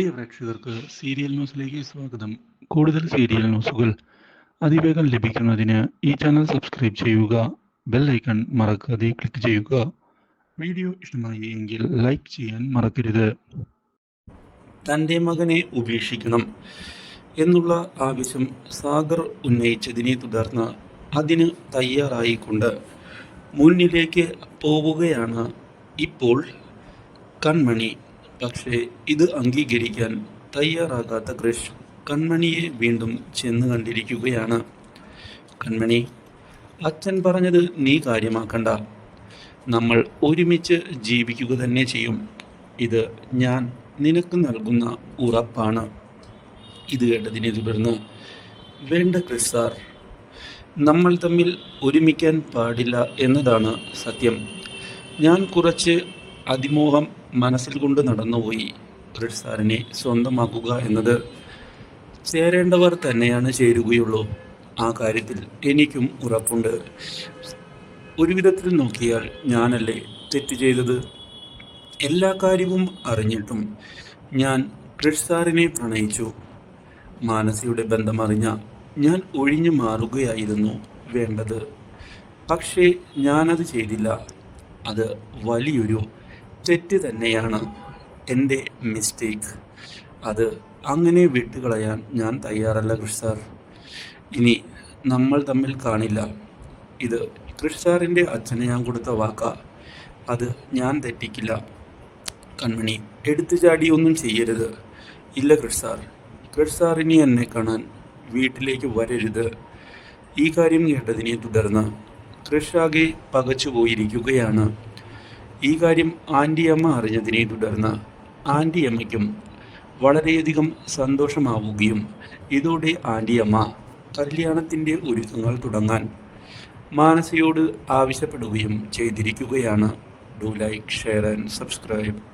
പ്രിയ പ്രേക്ഷകർക്ക് സീരിയൽ ന്യൂസിലേക്ക് സ്വാഗതം. കൂടുതൽ സീരിയൽ ന്യൂസുകൾ അതിവേഗം ലഭിക്കുന്നതിന് ഈ ചാനൽ സബ്സ്ക്രൈബ് ചെയ്യുക ബെൽ ഐക്കൺ മറക്കാതെ ക്ലിക്ക് ചെയ്യുക. വീഡിയോ ഇഷ്ടമായി എങ്കിൽ ലൈക്ക് ചെയ്യാൻ മറക്കരുത്. തന്റെ മകനെ ഉപേക്ഷിക്കണം എന്നുള്ള ആവശ്യം സാഗർ ഉന്നയിച്ചതിനെ തുടർന്ന് അതിന് തയ്യാറായിക്കൊണ്ട് മുന്നിലേക്ക് പോവുകയാണ് ഇപ്പോൾ കൺമണി. പക്ഷേ ഇത് അംഗീകരിക്കാൻ തയ്യാറാകാത്ത ക്രിഷ് കൺമണിയെ വീണ്ടും ചെന്ന് കണ്ടിരിക്കുകയാണ്. കൺമണി അച്ഛൻ പറഞ്ഞത് നീ കാര്യമാക്കണ്ട. നമ്മൾ ഒരുമിച്ച് ജീവിക്കുക തന്നെ ചെയ്യും. ഇത് ഞാൻ നിനക്ക് നൽകുന്ന ഉറപ്പാണ്. ഇത് കേട്ടതിനെ തുടർന്ന് വേണ്ട ക്രിസ് സാർ നമ്മൾ തമ്മിൽ ഒരുമിക്കാൻ പാടില്ല എന്നതാണ് സത്യം. ഞാൻ കുറച്ച് അതിമോഹം മനസ്സിൽ കൊണ്ട് നടന്നുപോയി ഒരു സാറിനെ സ്വന്തമാക്കുക എന്നത് ചേരേണ്ടവർ തന്നെയാണ് ചേരുകയുള്ളൂ. ആ കാര്യത്തിൽ എനിക്കും ഉറപ്പുണ്ട്. ഒരു വിധത്തിൽ നോക്കിയാൽ ഞാനല്ലേ തെറ്റ് ചെയ്തത്? എല്ലാ കാര്യവും അറിഞ്ഞിട്ടും ഞാൻ ക്രിഷ് സാറിനെ പ്രണയിച്ചു. മാനസിയുടെ ബന്ധമറിഞ്ഞ ഞാൻ ഒഴിഞ്ഞു മാറുകയായിരുന്നു വേണ്ടത്. പക്ഷേ ഞാനത് ചെയ്തില്ല. അത് വലിയൊരു തെറ്റ് തന്നെയാണ് എന്റെ മിസ്റ്റേക്ക് അത് അങ്ങനെ വിട്ടുകളയാൻ ഞാൻ തയ്യാറല്ല കൃഷ് സാർ ഇനി നമ്മൾ തമ്മിൽ കാണില്ല. ഇത് കൃഷ് സാറിന്റെ അച്ഛന് ഞാൻ കൊടുത്ത വാക്ക. അത് ഞാൻ തെറ്റിക്കില്ല. കൺമണി എടുത്തു ചാടി ഒന്നും ചെയ്യരുത്. ഇല്ല കൃഷ് സാർ കൃഷ് സാർ ഇനി എന്നെ കാണാൻ വീട്ടിലേക്ക് വരരുത്. ഈ കാര്യം കേട്ടതിനെ തുടർന്ന് കൃഷ് ആകെ പകച്ചു പോയിരിക്കുകയാണ് ഈ കാര്യം ആന്റിയമ്മ അറിഞ്ഞതിനെ തുടർന്ന് ആന്റിയമ്മയ്ക്കും വളരെയധികം സന്തോഷമാവുകയും ഇതോടെ ആന്റിയമ്മ കല്യാണത്തിന്റെ ഒരുക്കങ്ങൾ തുടങ്ങാൻ മാനസയോട് ആവശ്യപ്പെടുകയും ചെയ്തിരിക്കുകയാണ്. Do like share and subscribe